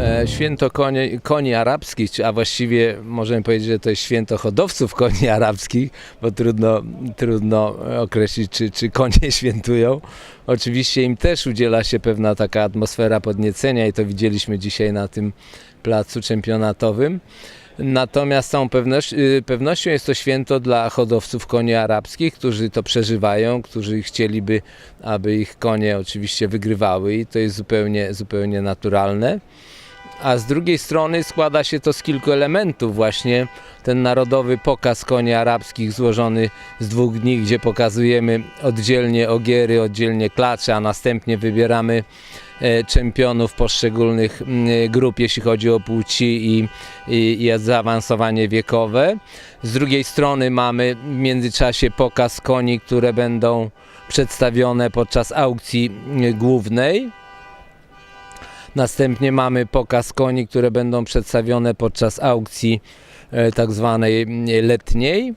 E, Święto koni, koni arabskich, a właściwie możemy powiedzieć, że to jest święto hodowców koni arabskich, bo trudno, trudno określić, czy, czy konie świętują. Oczywiście im też udziela się pewna taka atmosfera podniecenia i to widzieliśmy dzisiaj na tym placu czempionatowym. Natomiast z całą pewność, y, pewnością jest to święto dla hodowców koni arabskich, którzy to przeżywają, którzy chcieliby, aby ich konie oczywiście wygrywały i to jest zupełnie, zupełnie naturalne. A z drugiej strony składa się to z kilku elementów. Właśnie ten narodowy pokaz koni arabskich złożony z dwóch dni, gdzie pokazujemy oddzielnie ogiery, oddzielnie klacze, a następnie wybieramy e, czempionów poszczególnych mm, grup, jeśli chodzi o płci i, i, i zaawansowanie wiekowe. Z drugiej strony mamy w międzyczasie pokaz koni, które będą przedstawione podczas aukcji mm, głównej. Następnie mamy pokaz koni, które będą przedstawione podczas aukcji e, tak zwanej mm, letniej.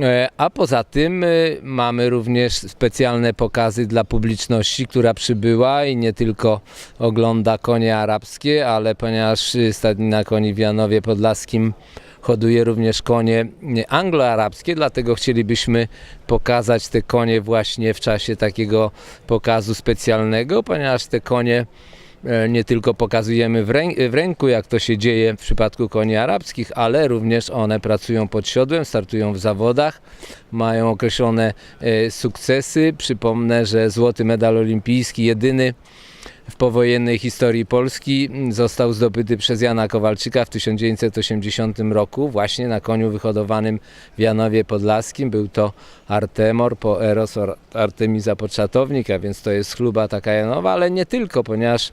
E, A poza tym e, mamy również specjalne pokazy dla publiczności, która przybyła i nie tylko ogląda konie arabskie, ale ponieważ stadnina koni w Janowie Podlaskim hoduje również konie y, angloarabskie, dlatego chcielibyśmy pokazać te konie właśnie w czasie takiego pokazu specjalnego, ponieważ te konie nie tylko pokazujemy w, rę- w ręku, jak to się dzieje w przypadku koni arabskich, ale również one pracują pod siodłem, startują w zawodach, mają określone e, sukcesy. Przypomnę, że złoty medal olimpijski, jedyny w powojennej historii Polski, został zdobyty przez Jana Kowalczyka w 1980 roku, właśnie na koniu wyhodowanym w Janowie Podlaskim. Był to Artemor po Eros Artemiza Podszatownik, a więc to jest chluba taka Janowa, ale nie tylko, ponieważ e,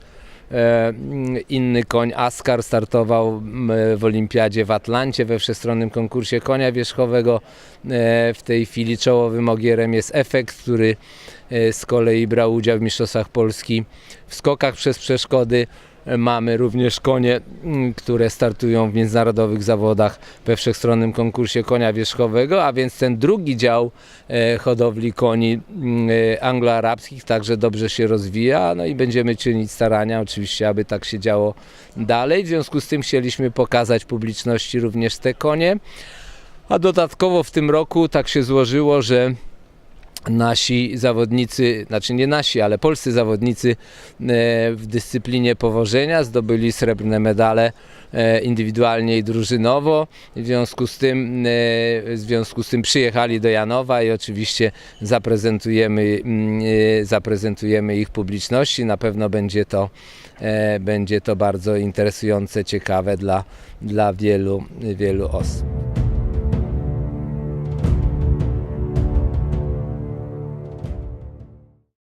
inny koń Askar startował m, w olimpiadzie w Atlancie we wszechstronnym konkursie konia wierzchowego. E, w tej chwili czołowym ogierem jest Efekt, który e, z kolei brał udział w Mistrzostwach Polski w skokach przez przeszkody. Mamy również konie, mm, które startują w międzynarodowych zawodach we wszechstronnym konkursie konia wierzchowego, a więc ten drugi dział e, hodowli koni mm, e, angloarabskich także dobrze się rozwija, no i będziemy czynić starania oczywiście, aby tak się działo dalej. W związku z tym chcieliśmy pokazać publiczności również te konie, a dodatkowo w tym roku tak się złożyło, że nasi zawodnicy, znaczy nie nasi, ale polscy zawodnicy e, w dyscyplinie powożenia zdobyli srebrne medale e, indywidualnie i drużynowo. W związku z tym, e, w związku z tym przyjechali do Janowa i oczywiście zaprezentujemy, mm, zaprezentujemy ich publiczności. Na pewno będzie to, będzie to bardzo interesujące, ciekawe dla, dla wielu, wielu osób.